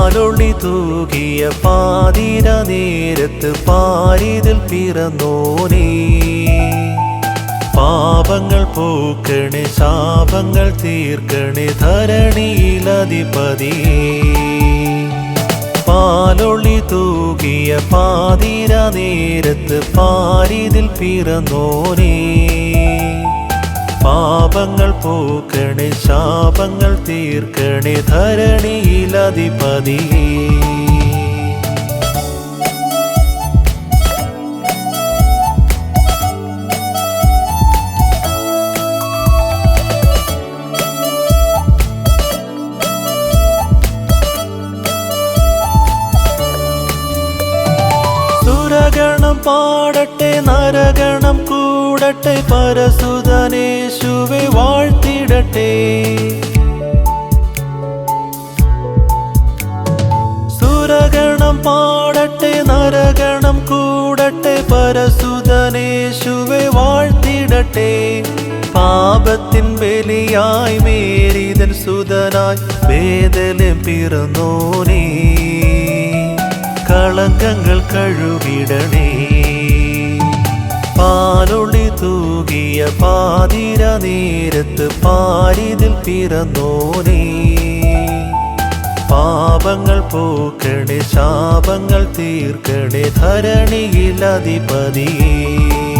പാലൊളി തൂകിയ പാതിര നേരത്ത് പാരിതിൽ പിറന്നോനേ. പാപങ്ങൾ പോക്കണേ ശാപങ്ങൾ തീർക്കണേ ധരണിയിലധിപതി പാലൊളി തൂകിയ പാതിര നേരത്ത് പാരിതിൽ പിറന്നോനേ. പാപങ്ങൾ പോക്കണേ ശാപങ്ങൾ തീർക്കണേ ധരണിയിലധിപതി സുരഗണം പാടട്ടെ നരഗണം കൂടട്ടെ പരസുതനേശുവെ വാഴ്ത്തിടട്ടെ. സുരഗണം പാടട്ടെ നരഗണം കൂടട്ടെ പരസുതനേശുവെ വാഴ്ത്തിടട്ടെ. പാപത്തിൻ ബലിയായി മേരിതൻ സുതനായി വേദല പിറന്നോനേ. കളങ്കങ്ങൾ കഴുകിടണേ. പാലൊളി തൂകിയ പാതിര നേരത്ത് പാരിതിൽ പിറന്നോനേ. പാപങ്ങൾ പോക്കണേ ശാപങ്ങൾ തീർക്കണേ ധരണിയിലധിപതിയേ മയിലുകളാടട്ടെ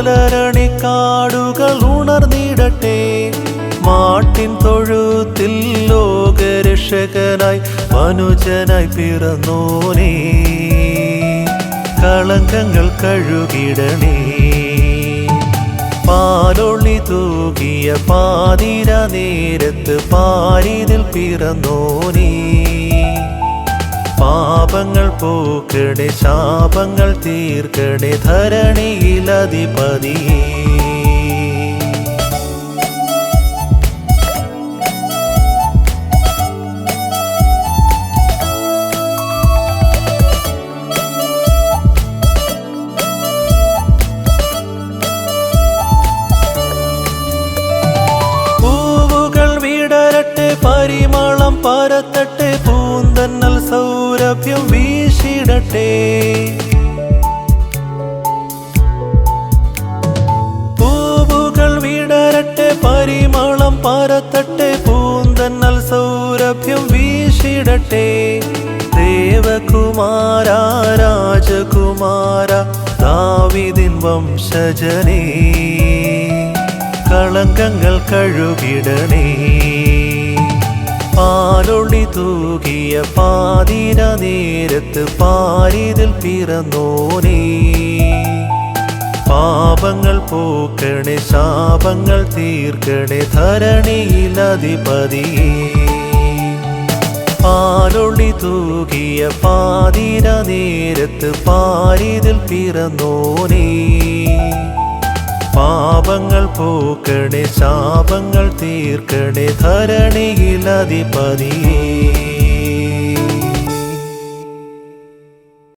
മലരണിക്കാടുകൾ ഉണർന്നിടട്ടെ. മാട്ടിൻ തൊഴുത്തിൽ ലോകരക്ഷകനായി മനുജനായി പിറന്നോനേ. കളങ്കങ്ങൾ കഴുകിടണേ. പാലൊളി തൂകിയ പാതിര നേരത്ത് പാരിതിൽ പിറന്നോനേ. പാപങ്ങൾ പൂക്കടെ ശാപങ്ങൾ തീർക്കടെ ധരണിയിലധിപതിയേ പരിമളം പരത്തട്ടെ പൂന്തന്നൽ സൗരഭ്യം വീശിടട്ടെ. പൂവുകൾ വിടരട്ടെ പരിമളം പരത്തട്ടെ പൂന്തന്നൽ സൗരഭ്യം വീശിടട്ടെ. ദേവകുമാര രാജകുമാര ദാവിദിൻ വംശജനേ കളങ്കങ്ങൾ കഴുകിടണേ. പാലൊളി തൂകിയ പാതിര നേരത്ത് പാരിതിൽ പിറന്നോനേ. പാപങ്ങൾ പോക്കണേ ശാപങ്ങൾ തീർക്കണേ ധരണിയിലധിപതിയേ പാലൊളി തൂകിയ പാതിര നേരത്ത് പാരിതിൽ പിറന്നോനേ. പാപങ്ങൾ പൂക്കണേ ശാപങ്ങൾ തീർക്കണേ ധരണിയിലധിപതിയേ